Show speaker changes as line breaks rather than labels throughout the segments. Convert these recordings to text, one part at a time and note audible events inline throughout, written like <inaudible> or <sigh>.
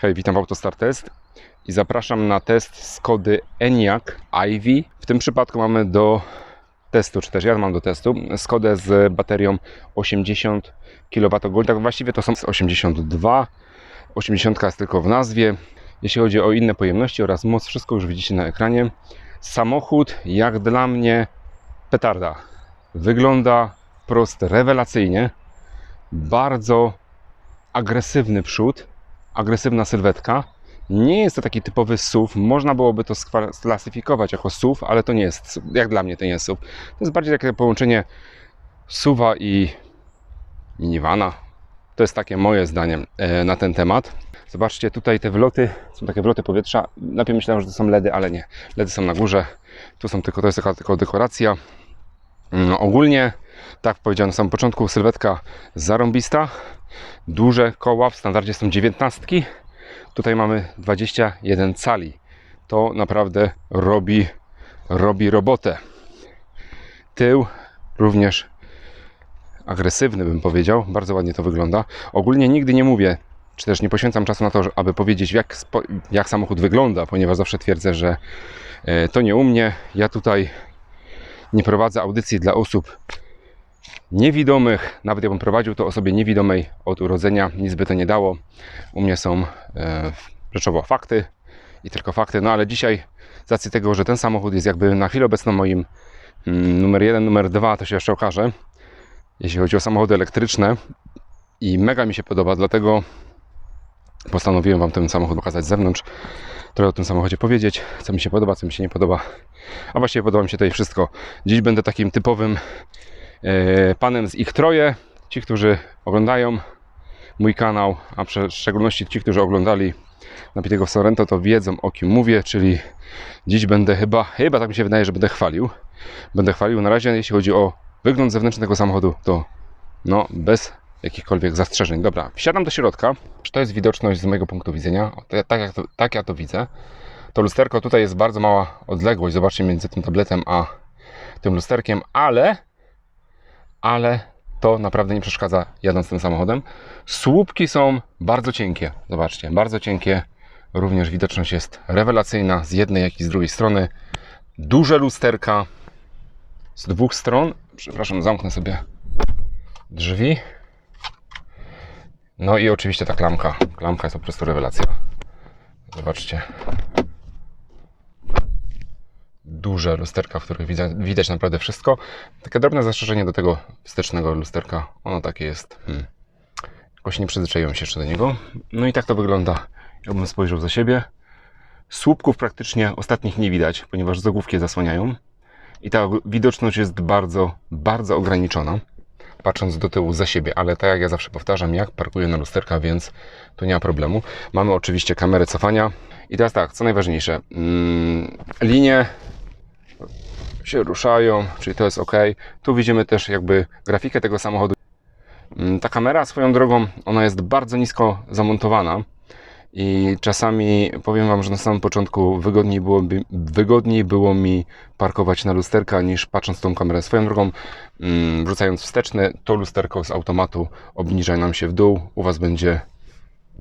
Hej, witam w Autostar Test i zapraszam na test Skody Enyaq Ivy. W tym przypadku mamy do testu, czy też ja mam do testu, Skodę z baterią 80 kWh. Tak właściwie to są 82, 80 jest tylko w nazwie. Jeśli chodzi o inne pojemności oraz moc, wszystko już widzicie na ekranie. Samochód, jak dla mnie, petarda. Wygląda wprost rewelacyjnie. Bardzo agresywny przód, agresywna sylwetka. Nie jest to taki typowy SUV. Można byłoby to sklasyfikować jako SUV, ale to nie jest, jak dla mnie to nie jest SUV. To jest bardziej takie połączenie SUVa i minivana. To jest takie moje zdanie e, na ten temat. Zobaczcie, tutaj te wloty, są takie wloty powietrza. Najpierw myślałem, że to są LEDy, ale nie. LEDy są na górze. Tu są tylko, to jest taka tylko dekoracja. No, ogólnie, tak powiedziałem na samym początku, sylwetka zarąbista. Duże koła, w standardzie są 19. Tutaj mamy 21 cali. To naprawdę robi, robi robotę. Tył również agresywny, bym powiedział. Bardzo ładnie to wygląda. Ogólnie nigdy nie mówię, czy też nie poświęcam czasu na to, aby powiedzieć, jak, jak samochód wygląda, ponieważ zawsze twierdzę, że e, to nie u mnie. Ja tutaj nie prowadzę audycji dla osób niewidomych. Nawet jakbym prowadził to osobie niewidomej od urodzenia, nic by to nie dało. U mnie są e, rzeczowo fakty i tylko fakty. No ale dzisiaj, z racji tego, że ten samochód jest jakby na chwilę obecną moim mm, numer jeden, numer dwa, to się jeszcze okaże. Jeśli chodzi o samochody elektryczne i mega mi się podoba, dlatego postanowiłem Wam ten samochód pokazać z zewnątrz. Trochę o tym samochodzie powiedzieć, co mi się podoba, co mi się nie podoba. A właściwie podoba mi się tutaj wszystko. Dziś będę takim typowym panem z ich troje. Ci, którzy oglądają mój kanał, a w szczególności ci, którzy oglądali Napitego w Sorrento, to wiedzą o kim mówię, czyli dziś będę chyba, chyba tak mi się wydaje, że będę chwalił. Będę chwalił. Na razie, jeśli chodzi o wygląd zewnętrzny tego samochodu, to no bez jakichkolwiek zastrzeżeń. Dobra, wsiadam do środka. To jest widoczność z mojego punktu widzenia. Tak, jak to, tak ja to widzę. To lusterko tutaj jest bardzo mała odległość. Zobaczcie między tym tabletem a tym lusterkiem, ale ale to naprawdę nie przeszkadza jadąc tym samochodem. Słupki są bardzo cienkie. Zobaczcie, bardzo cienkie. Również widoczność jest rewelacyjna z jednej, jak i z drugiej strony. Duże lusterka z dwóch stron. Przepraszam, zamknę sobie drzwi. No i oczywiście ta klamka. Klamka jest po prostu rewelacja. Zobaczcie. Duże lusterka, w których widać, widać naprawdę wszystko. Takie drobne zastrzeżenie do tego wstecznego lusterka. Ono takie jest. Hmm. Jakoś nie przyzwyczaiłem się jeszcze do niego. No i tak to wygląda. Jakbym spojrzał za siebie. Słupków praktycznie ostatnich nie widać, ponieważ zagłówki je zasłaniają. I ta widoczność jest bardzo, bardzo ograniczona, patrząc do tyłu za siebie. Ale tak jak ja zawsze powtarzam, jak parkuję na lusterka, więc tu nie ma problemu. Mamy oczywiście kamerę cofania. I teraz tak, co najważniejsze. Mm, linie się ruszają, czyli to jest ok. Tu widzimy też jakby grafikę tego samochodu. Mm, Ta kamera swoją drogą, ona jest bardzo nisko zamontowana i czasami powiem Wam, że na samym początku wygodniej, byłoby, wygodniej było mi parkować na lusterka niż patrząc tą kamerę. Swoją drogą, mm, wrzucając wsteczny, to lusterko z automatu obniża nam się w dół. U Was będzie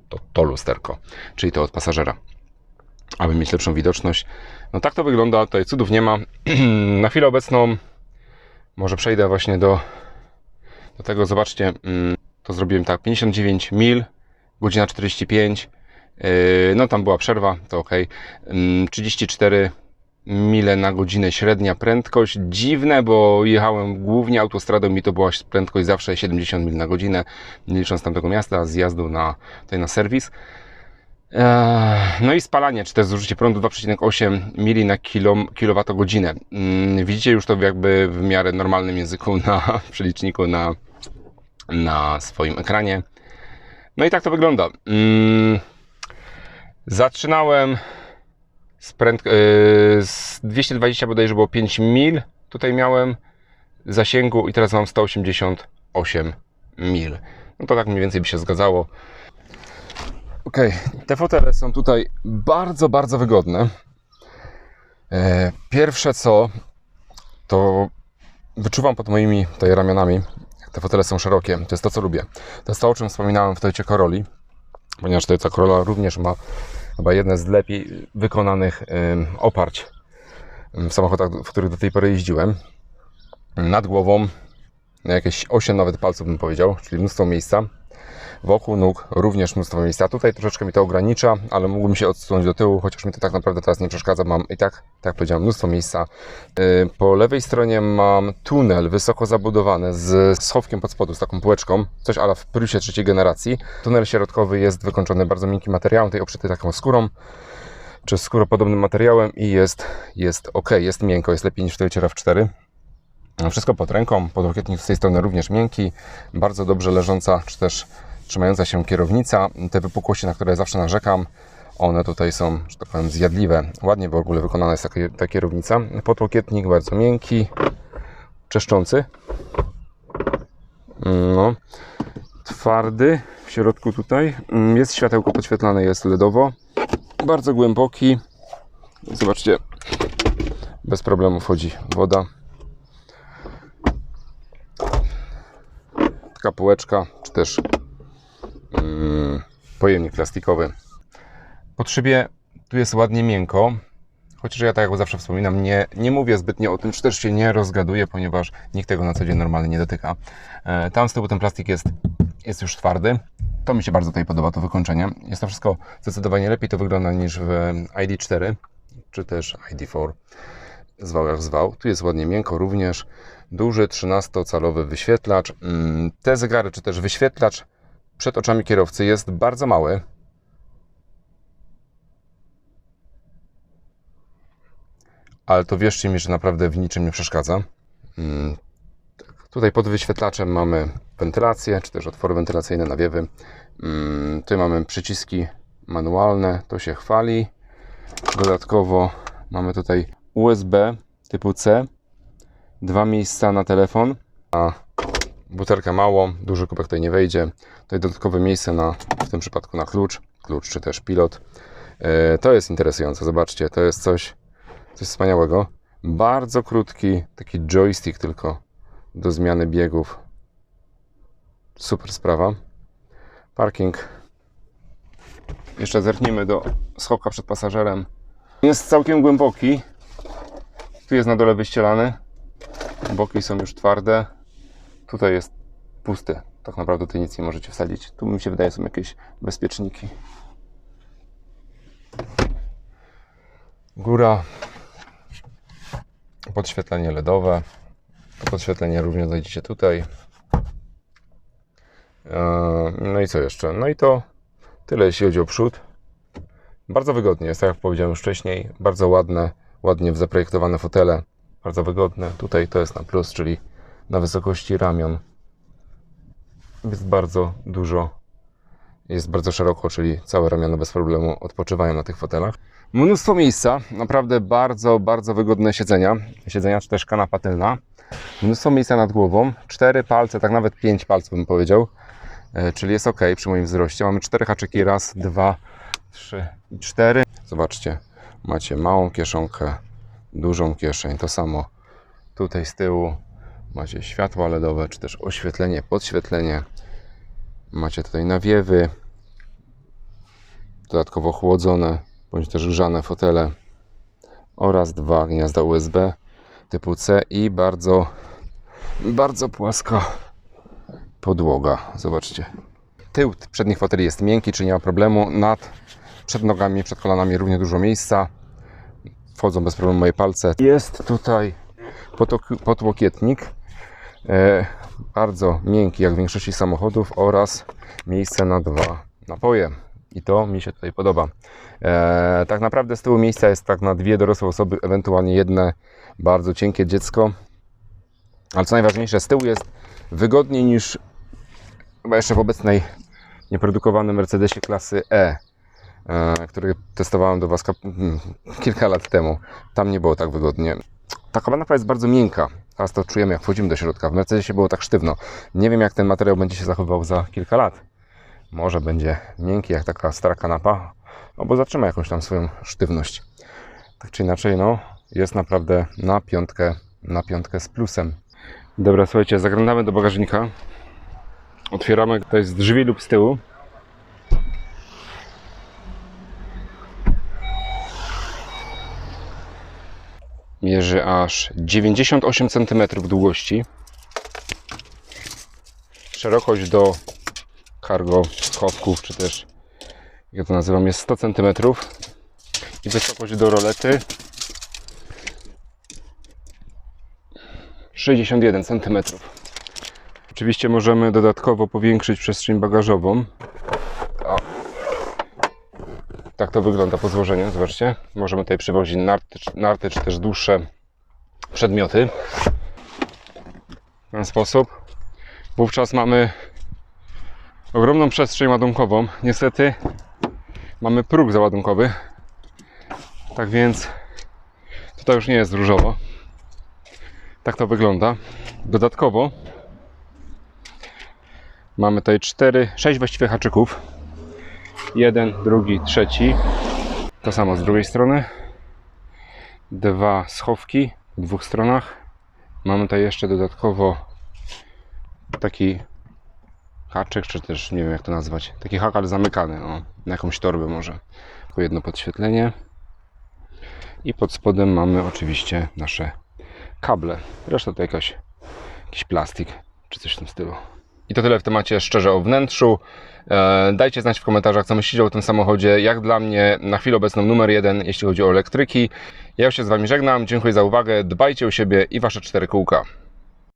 to, to lusterko, czyli to od pasażera aby mieć lepszą widoczność. No tak to wygląda, tutaj cudów nie ma. <clears throat> Na chwilę obecną może przejdę właśnie do, do tego, zobaczcie, mm, to zrobiłem tak, 59 mil, godzina 45, yy, no tam była przerwa, to ok, 34 mile na godzinę średnia prędkość. Dziwne, bo jechałem głównie autostradą i to była prędkość zawsze 70 mil na godzinę, nie licząc tamtego miasta, zjazdu na, tutaj na serwis. No i spalanie, czy też zużycie prądu 2,8 mili na kilo, kilowatogodzinę. Mm, Widzicie już to jakby w miarę normalnym języku na przeliczniku na, na swoim ekranie. No i tak to wygląda. Mm, Zaczynałem z, prędk- yy, z 220 bodajże było 5 mil. Tutaj miałem zasięgu i teraz mam 188 mil. No to tak mniej więcej by się zgadzało. Ok, te fotele są tutaj bardzo, bardzo wygodne. E, Pierwsze co, to wyczuwam pod moimi tutaj ramionami, te fotele są szerokie. To jest to, co lubię. To jest to, o czym wspominałem w Toycie Coroli. ponieważ Toyota Corolla również ma chyba jedne z lepiej wykonanych oparć w samochodach, w których do tej pory jeździłem. Nad głową jakieś 8 nawet palców bym powiedział, czyli mnóstwo miejsca. Wokół nóg również mnóstwo miejsca. Tutaj troszeczkę mi to ogranicza, ale mógłbym się odsunąć do tyłu, chociaż mi to tak naprawdę teraz nie przeszkadza. Mam i tak, tak powiedziałem, mnóstwo miejsca. Yy, Po lewej stronie mam tunel wysoko zabudowany z schowkiem pod spodu, z taką półeczką, coś ale w Prusie trzeciej generacji. Tunel środkowy jest wykończony bardzo miękkim materiałem, tutaj obszyty taką skórą czy skóropodobnym materiałem i jest, jest ok, jest miękko, jest lepiej niż w Toyota RAV4. Wszystko pod ręką, podłokietnik z tej strony również miękki, bardzo dobrze leżąca, czy też trzymająca się kierownica. Te wypukłości, na które zawsze narzekam, one tutaj są, że tak powiem, zjadliwe. Ładnie w ogóle wykonana jest taka, ta kierownica. Podłokietnik bardzo miękki, czeszczący. No. Twardy w środku tutaj. Jest światełko podświetlane, jest LEDowo. Bardzo głęboki. Zobaczcie, bez problemu wchodzi woda. Taka półeczka, czy też mm, pojemnik plastikowy. Pod szybie tu jest ładnie miękko, chociaż ja tak jak zawsze wspominam, nie, nie mówię zbytnio o tym, czy też się nie rozgaduję, ponieważ nikt tego na co dzień normalnie nie dotyka. E, Tam z tyłu ten plastik jest, jest już twardy. To mi się bardzo tutaj podoba, to wykończenie. Jest to wszystko zdecydowanie lepiej to wygląda niż w ID4, czy też ID4 zwał jak zwał. Tu jest ładnie miękko również. Duży 13-calowy wyświetlacz. Mm, Te zegary, czy też wyświetlacz przed oczami kierowcy jest bardzo mały. Ale to wierzcie mi, że naprawdę w niczym nie przeszkadza. Mm, tak. Tutaj pod wyświetlaczem mamy wentylację, czy też otwory wentylacyjne, nawiewy. Mm, Tutaj mamy przyciski manualne, to się chwali. Dodatkowo mamy tutaj USB typu C, dwa miejsca na telefon, a butelkę małą, duży kubek tutaj nie wejdzie. Tutaj dodatkowe miejsce na, w tym przypadku na klucz, klucz czy też pilot. E, To jest interesujące, zobaczcie, to jest coś, coś wspaniałego. Bardzo krótki, taki joystick tylko do zmiany biegów. Super sprawa. Parking. Jeszcze zerknijmy do schowka przed pasażerem. Jest całkiem głęboki. Tu jest na dole wyścielany. Boki są już twarde. Tutaj jest pusty. Tak naprawdę tutaj nic nie możecie wsadzić. Tu mi się wydaje są jakieś bezpieczniki. Góra. Podświetlenie LEDowe. To podświetlenie również znajdziecie tutaj. Eee, No i co jeszcze? No i to tyle jeśli chodzi o przód. Bardzo wygodnie jest, tak jak powiedziałem wcześniej. Bardzo ładne, ładnie zaprojektowane fotele. Bardzo wygodne. Tutaj to jest na plus, czyli na wysokości ramion. Jest bardzo dużo. Jest bardzo szeroko, czyli całe ramiona bez problemu odpoczywają na tych fotelach. Mnóstwo miejsca, naprawdę bardzo, bardzo wygodne siedzenia. Siedzenia czy też kanapa tylna. Mnóstwo miejsca nad głową. Cztery palce, tak nawet pięć palców bym powiedział. E, Czyli jest ok przy moim wzroście. Mamy cztery haczyki. Raz, dwa, trzy i cztery. Zobaczcie, macie małą kieszonkę, dużą kieszeń. To samo tutaj z tyłu. Macie światła LEDowe, czy też oświetlenie, podświetlenie. Macie tutaj nawiewy, dodatkowo chłodzone, bądź też grzane fotele oraz dwa gniazda USB typu C i bardzo, bardzo płaska podłoga. Zobaczcie. Tył przednich foteli jest miękki, czyli nie ma problemu. Nad, przed nogami, przed kolanami równie dużo miejsca. Wchodzą bez problemu moje palce. Jest tutaj podłokietnik. E, bardzo miękki, jak w większości samochodów, oraz miejsce na dwa napoje. I to mi się tutaj podoba. E, tak naprawdę z tyłu miejsca jest tak na dwie dorosłe osoby, ewentualnie jedne bardzo cienkie dziecko. Ale co najważniejsze, z tyłu jest wygodniej niż chyba jeszcze w obecnej nieprodukowanym Mercedesie klasy e, który testowałem do Was mm, kilka lat temu. Tam nie było tak wygodnie. Ta kanapa jest bardzo miękka. Teraz to czujemy, jak wchodzimy do środka. W Mercedesie było tak sztywno. Nie wiem, jak ten materiał będzie się zachowywał za kilka lat. Może będzie miękki, jak taka stara kanapa, albo zatrzyma jakąś tam swoją sztywność. Tak czy inaczej, no, jest naprawdę na piątkę, na piątkę z plusem. Dobra, słuchajcie, zaglądamy do bagażnika. Otwieramy, to jest z drzwi lub z tyłu. Mierzy aż 98 cm długości. Szerokość do cargo schowków, czy też jak ja to nazywam, jest 100 cm. I wysokość do rolety 61 cm. Oczywiście możemy dodatkowo powiększyć przestrzeń bagażową. Tak to wygląda po złożeniu, zobaczcie. Możemy tutaj przywozić narty, narty czy też dłuższe przedmioty. W ten sposób. Wówczas mamy ogromną przestrzeń ładunkową. Niestety mamy próg załadunkowy. Tak więc tutaj już nie jest różowo. Tak to wygląda. Dodatkowo mamy tutaj 4, 6 właściwie haczyków. Jeden, drugi, trzeci. To samo z drugiej strony. Dwa schowki w dwóch stronach. Mamy tutaj jeszcze dodatkowo taki haczyk, czy też nie wiem jak to nazwać. Taki hakal zamykany, o, na jakąś torbę może. Tylko jedno podświetlenie. I pod spodem mamy oczywiście nasze kable. Reszta to jakaś, jakiś plastik, czy coś w tym stylu. I to tyle w temacie szczerze o wnętrzu. E, Dajcie znać w komentarzach, co myślicie o tym samochodzie. Jak dla mnie na chwilę obecną numer jeden, jeśli chodzi o elektryki. Ja już się z Wami żegnam. Dziękuję za uwagę. Dbajcie o siebie i Wasze cztery kółka.